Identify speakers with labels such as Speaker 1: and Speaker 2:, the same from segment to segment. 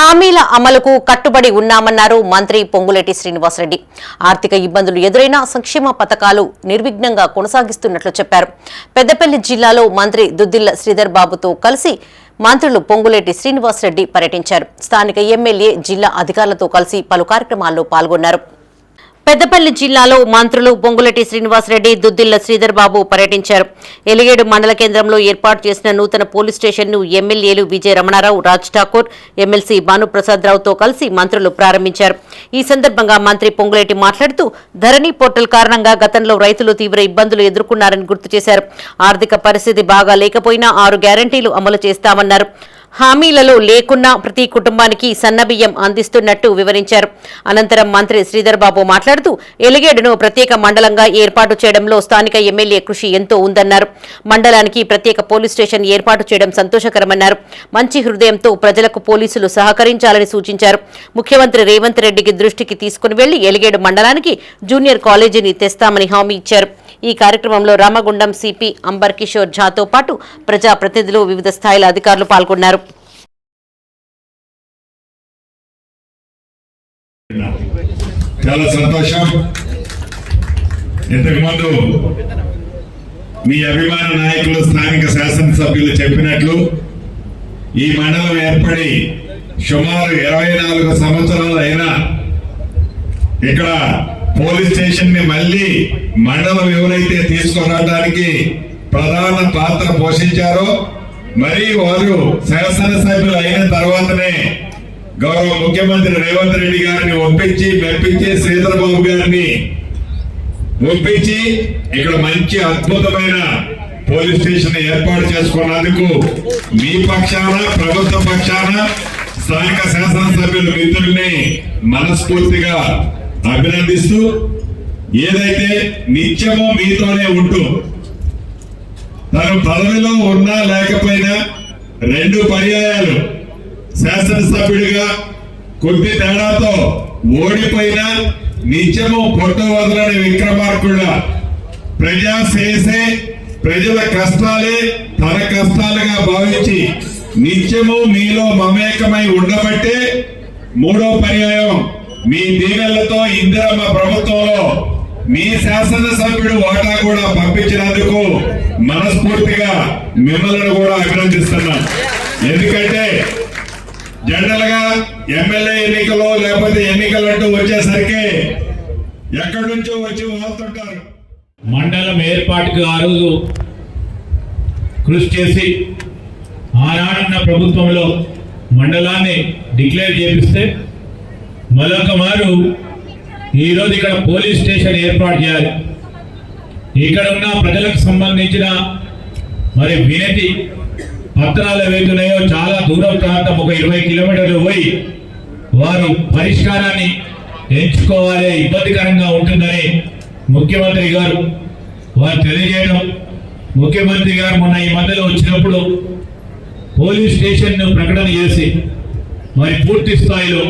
Speaker 1: హామీల అమలుకు కట్టుబడి ఉన్నామన్నారు మంత్రి పొంగులేటి శ్రీనివాసరెడ్డి. ఆర్థిక ఇబ్బందులు ఎదురైనా సంక్షేమ పథకాలు నిర్విఘ్నంగా కొనసాగిస్తున్నట్లు చెప్పారు. పెద్దపల్లి జిల్లాలో మంత్రి దుద్దిల్ల శ్రీధర్ బాబుతో కలిసి మంత్రులు పొంగులేటి శ్రీనివాసరెడ్డి పర్యటించారు. స్థానిక ఎమ్మెల్యే జిల్లా అధికారులతో కలిసి పలు కార్యక్రమాల్లో పాల్గొన్నారు. పెద్దపల్లి జిల్లాలో మంత్రులు పొంగులటి శ్రీనివాసరెడ్డి దుద్దిల్ల శ్రీధర్ బాబు పర్యటించారు. ఎలిగేడు మండల కేంద్రంలో ఏర్పాటు చేసిన నూతన పోలీస్ స్టేషన్ను ఎమ్మెల్యేలు విజయ రమణారావు రాజ్ ఠాకూర్ ఎమ్మెల్సీ భానుప్రసాద్ రావుతో కలిసి మంత్రులు ప్రారంభించారు. ఈ సందర్భంగా మంత్రి పొంగులేటి మాట్లాడుతూ ధరణి పోర్టల్ కారణంగా గతంలో రైతులు తీవ్ర ఇబ్బందులు ఎదుర్కొన్నారని గుర్తు చేశారు. ఆర్థిక పరిస్థితి బాగా లేకపోయినా ఆరు గ్యారంటీలు అమలు చేస్తామన్నారు. హామీలలో లేకున్నా ప్రతి కుటుంబానికి సన్నబియ్యం అందిస్తున్నట్టు వివరించారు. అనంతరం మంత్రి శ్రీధర్ బాబు మాట్లాడుతూ ఎలిగేడును ప్రత్యేక మండలంగా ఏర్పాటు చేయడంలో స్థానిక ఎమ్మెల్యే కృషి ఎంతో ఉందన్నారు. మండలానికి ప్రత్యేక పోలీస్ స్టేషన్ ఏర్పాటు చేయడం సంతోషకరమన్నారు. మంచి హృదయంతో ప్రజలకు పోలీసులు సహకరించాలని సూచించారు. ముఖ్యమంత్రి రేవంత్ రెడ్డికి దృష్టికి తీసుకుని వెళ్ళి ఎలిగేడు మండలానికి జూనియర్ కాలేజీని తెస్తామని హామీ ఇచ్చారు. ఈ కార్యక్రమంలో రామగుండం సిపి అంబర్ కిషోర్ ఝాతో పాటు ప్రజాప్రతినిధులు వివిధ స్థాయిల అధికారులు పాల్గొన్నారు.
Speaker 2: చాలా సంతోషం. ఇంతకు మీ అభిమాన నాయకులు స్థానిక శాసనసభ్యులు చెప్పినట్లు ఈ మండలం ఏర్పడి సుమారు ఇరవై నాలుగు సంవత్సరాలు అయినా ఇక్కడ పోలీస్ స్టేషన్ని మళ్ళీ మండలం ఎవరైతే తీసుకురావడానికి ప్రధాన పాత్ర పోషించారో మరి వారు శాసనసభ్యులు అయిన తర్వాతనే గౌరవ ముఖ్యమంత్రి రేవంత్ రెడ్డి గారిని ఒప్పించి మెప్పించి శ్రీధరబాబు గారిని ఒప్పించి ఇక్కడ మంచి అద్భుతమైన పోలీస్ స్టేషన్ ఏర్పాటు చేసుకున్నందుకు మీ పక్షాన ప్రభుత్వ పక్షాన స్థానిక శాసనసభ్యులు మిత్రుల్ని మనస్ఫూర్తిగా అభినందిస్తూ ఏదైతే నిత్యమో మీతోనే ఉంటూ తను పదవిలో ఉన్నా లేకపోయినా రెండు పర్యాయాలు శాసనసభ్యుడిగా కొద్ది తేడాతో ఓడిపోయినా నిత్యము పొట్ట వదలని విక్రమార్కుడ ప్రజా చేసే ప్రజల కష్టాలే తన కష్టాలుగా భావించి నిత్యము మీలో మమేకమై ఉండబట్టే మూడో పర్యాయం మీ దీవెళ్ళతో ఇందిరమ్మ ప్రభుత్వంలో మీ శాసనసభ్యుడు వాటా కూడా పంపించినందుకు మనస్ఫూర్తిగా మిమ్మల్ని కూడా అభినందిస్తున్నాం. ఎందుకంటే జనరల్గా ఎమ్మెల్యే ఎన్నికలు లేకపోతే ఎన్నికలు అంటూ వచ్చేసరికి ఎక్కడి నుంచో వచ్చి వాళ్తుంటారు.
Speaker 3: మండలం ఏర్పాటుకు ఆ రోజు కృషి చేసి ఆనాడున్న ప్రభుత్వంలో మండలాన్ని డిక్లేర్ చేపిస్తే మరొక మారు ఈరోజు ఇక్కడ పోలీస్ స్టేషన్ ఏర్పాటు చేయాలి. ఇక్కడ ఉన్న ప్రజలకు సంబంధించిన మరి వినతి పత్రాలు ఏవైతున్నాయో చాలా దూర ప్రాంతం ఒక ఇరవై కిలోమీటర్లు పోయి వారు పరిష్కారాన్ని ఎంచుకోవాలి. ఇబ్బందికరంగా ఉంటుందని ముఖ్యమంత్రి గారు వారు తెలియజేయడం. ముఖ్యమంత్రి గారు మొన్న ఈ మధ్యలో వచ్చినప్పుడు పోలీస్ స్టేషన్ను ప్రకటన చేసి మరి పూర్తి స్థాయిలో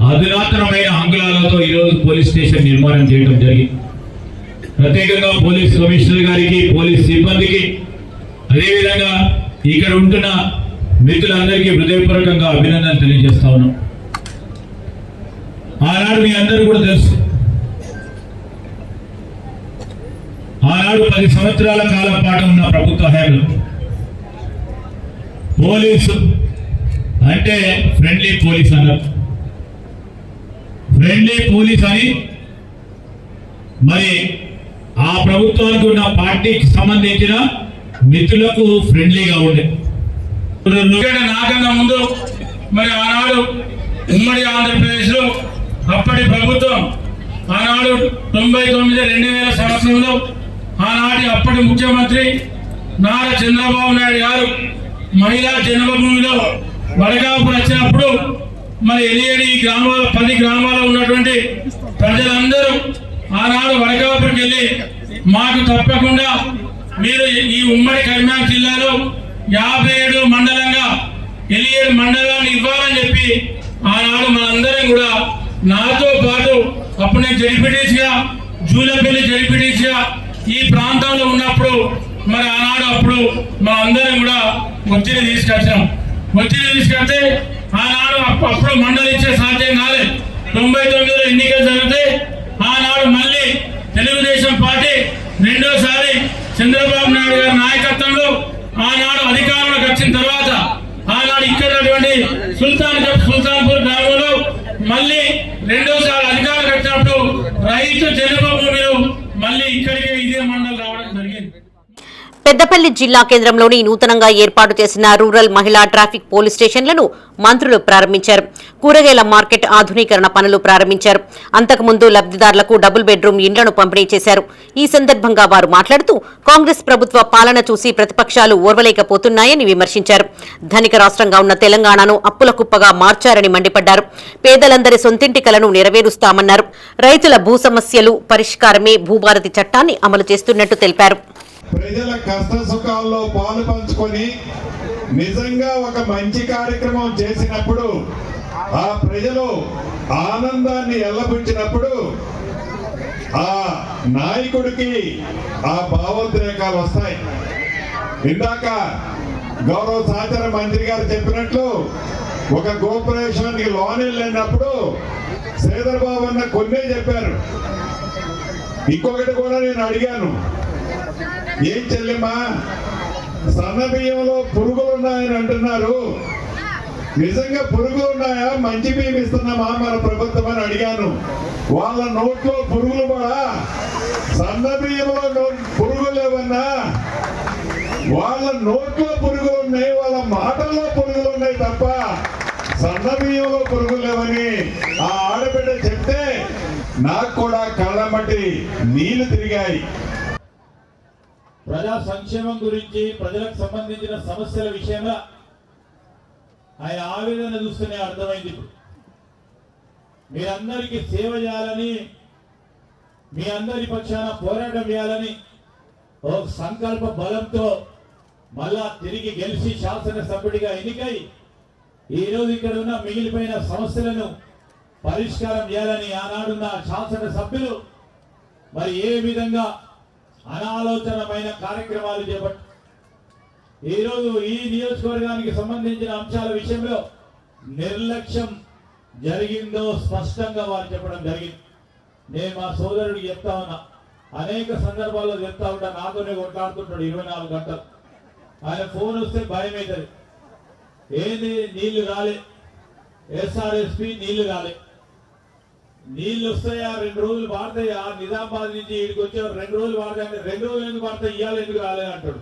Speaker 3: అధునాతనమైన అంగుళాలతో ఈరోజు పోలీస్ స్టేషన్ నిర్మాణం చేయడం జరిగింది. ప్రత్యేకంగా పోలీస్ కమిషనర్ గారికి పోలీస్ సిబ్బందికి అదేవిధంగా ఇక్కడ ఉంటున్న మిత్రులందరికీ హృదయపూర్వకంగా అభినందనలు తెలియజేస్తా ఉన్నాం. ఆనాడు మీ అందరూ కూడా తెలుసు. ఆనాడు పది సంవత్సరాల కాలం పాటు ఉన్న ప్రభుత్వ హయాంలో పోలీసు అంటే ఫ్రెండ్లీ పోలీస్ అన్నారు. ఫ్రెండ్లీ పోలీస్ అని. మరి ఆ ప్రభుత్వానికి ఉన్న పార్టీకి సంబంధించిన మిత్రులకు ఫ్రెండ్లీగా ఉండే.
Speaker 4: నాకన్నా ముందు? మరి ఆనాడు ఉమ్మడి ఆంధ్రప్రదేశ్లో అప్పటి ప్రభుత్వం ఆనాడు తొంభై తొమ్మిది రెండు వేల సంవత్సరంలో ఆనాటి అప్పటి ముఖ్యమంత్రి నారా చంద్రబాబు నాయుడు గారు మహిళా జన్మభూమిలో వడగాపు వచ్చినప్పుడు మరి ఎలియడి గ్రామాల పది గ్రామాల్లో ఉన్నటువంటి ప్రజలందరూ ఆనాడు వడగాపుకి వెళ్ళి మాకు తప్పకుండా మీరు ఈ ఉమ్మడి కరీంనగర్ జిల్లాలో యాభై ఏడు మండలంగా ఎలియడు మండలాన్ని ఇవ్వాలని చెప్పి ఆనాడు మనందరం కూడా నాతో పాటు అప్పుడు నేను జడిపిటీస్గా జూలపల్లి జడిపిటీస్గా ఈ ప్రాంతంలో ఉన్నప్పుడు మరి ఆనాడు అప్పుడు మనందరం కూడా ఒత్తిడి తీసుకొచ్చాం ఒత్తిడి తీసుకొస్తే ఆనాడు అప్పుడు మండలి ఇచ్చే సాధ్యం కాలేదు తొంభై తొమ్మిదిలో ఎన్నికలు జరిగితే ఆనాడు మళ్ళీ తెలుగుదేశం పార్టీ రెండోసారి చంద్రబాబు నాయుడు గారి నాయకత్వంలో ఆనాడు అధికారంలోకి వచ్చిన తర్వాత ఆనాడు ఇక్కడ సుల్తాన్ సుల్తాన్పూర్ గ్రామంలో మళ్ళీ రెండోసారి అధికారం వచ్చినప్పుడు రైతు జన్మభూమిలో మళ్ళీ ఇక్కడికే ఇదే
Speaker 1: పెద్దపల్లి జిల్లా కేంద్రంలోని నూతనంగా ఏర్పాటు చేసిన రూరల్ మహిళా ట్రాఫిక్ పోలీస్ స్టేషన్లను మంత్రులు ప్రారంభించారు. కూరగాయల మార్కెట్ ఆధునీకరణ పనులు ప్రారంభించారు. అంతకుముందు లబ్దిదారులకు డబుల్ బెడ్రూమ్ ఇండ్లను పంపిణీ చేశారు. ఈ సందర్భంగా వారు మాట్లాడుతూ కాంగ్రెస్ ప్రభుత్వ పాలన చూసి ప్రతిపక్షాలు ఓర్వలేకపోతున్నాయని విమర్శించారు. ధనిక రాష్ట్రంగా ఉన్న తెలంగాణను అప్పుల కుప్పగా మార్చారని మండిపడ్డారు. పేదలందరి సొంతింటి కలను నెరవేరుస్తామన్నారు. రైతుల భూ సమస్యలు పరిష్కారమే భూభారతి చట్టాన్ని అమలు చేస్తున్నట్టు తెలిపారు.
Speaker 2: ప్రజల కష్ట సుఖాల్లో పాలు పంచుకొని నిజంగా ఒక మంచి కార్యక్రమం చేసినప్పుడు ఆ ప్రజలు ఆనందాన్ని ఎల్లబుచ్చినప్పుడు ఆ నాయకుడికి ఆ భావోద్రేకాలు వస్తాయి. ఇందాక గౌరవ సహచార మంత్రి గారు చెప్పినట్లు ఒక కోఆపరేషన్కి లోన్ వెళ్ళినప్పుడు శ్రీధర్ బాబు అన్న కొన్నే చెప్పారు. ఇంకొకటి కూడా నేను అడిగాను. ఏం చెల్లెమ్మా? సన్న బియ్యంలో పురుగులు ఉన్నాయని అంటున్నారు. నిజంగా పురుగులు ఉన్నాయా? మంచి బియ్యం ఇస్తున్నామా మన ప్రభుత్వం అని అడిగాను. వాళ్ళ నోట్లో పురుగులు కూడా. సన్న బియ్యంలో పురుగులు ఏమన్నా వాళ్ళ నోట్లో పురుగులు ఉన్నాయి వాళ్ళ మాటల్లో పురుగులు ఉన్నాయి తప్ప సన్న బియ్యంలో పురుగులు లేవని ఆ ఆడబిడ్డ చెప్తే నాకు కూడా కళ్ళమట్టి నీళ్ళు తిరిగాయి.
Speaker 3: ప్రజా సంక్షేమం గురించి ప్రజలకు సంబంధించిన సమస్యల విషయంలో ఆయన ఆవేదన చూస్తేనే అర్థమైంది ఇప్పుడు. మీరందరికీ సేవ చేయాలని మీ అందరి పక్షాన పోరాటం చేయాలని ఒక సంకల్ప బలంతో మళ్ళా తిరిగి గెలిచి శాసనసభ్యుడిగా ఎన్నికై ఈ ఇక్కడ ఉన్న మిగిలిపోయిన సమస్యలను పరిష్కారం చేయాలని ఆనాడున్న శాసనసభ్యులు మరి ఏ విధంగా అనాలోచనమైన కార్యక్రమాలు చేపట్టు ఈరోజు ఈ నియోజకవర్గానికి సంబంధించిన అంశాల విషయంలో నిర్లక్ష్యం జరిగిందో స్పష్టంగా వారు చెప్పడం జరిగింది. నేను మా సోదరుడికి చెప్తా ఉన్నా. అనేక సందర్భాల్లో చెప్తా ఉంటా నాతోనే కొట్లాడుతుంటాడు ఇరవై నాలుగు గంటలు. ఆయన ఫోన్ వస్తే భయం అవుతుంది ఏంది నీళ్ళు రాలే? ఎస్ఆర్ఎస్పి నీళ్ళు రాలే. నీళ్ళు వస్తాయా? రెండు రోజులు పాడతాయా నిజామాబాద్ నుంచి ఇక్కడికి వచ్చే రెండు రోజులు పాడతాయి రెండు రోజులు ఎందుకు పాడతాయి ఇవాళ ఎందుకు రాలేదు అంటాడు.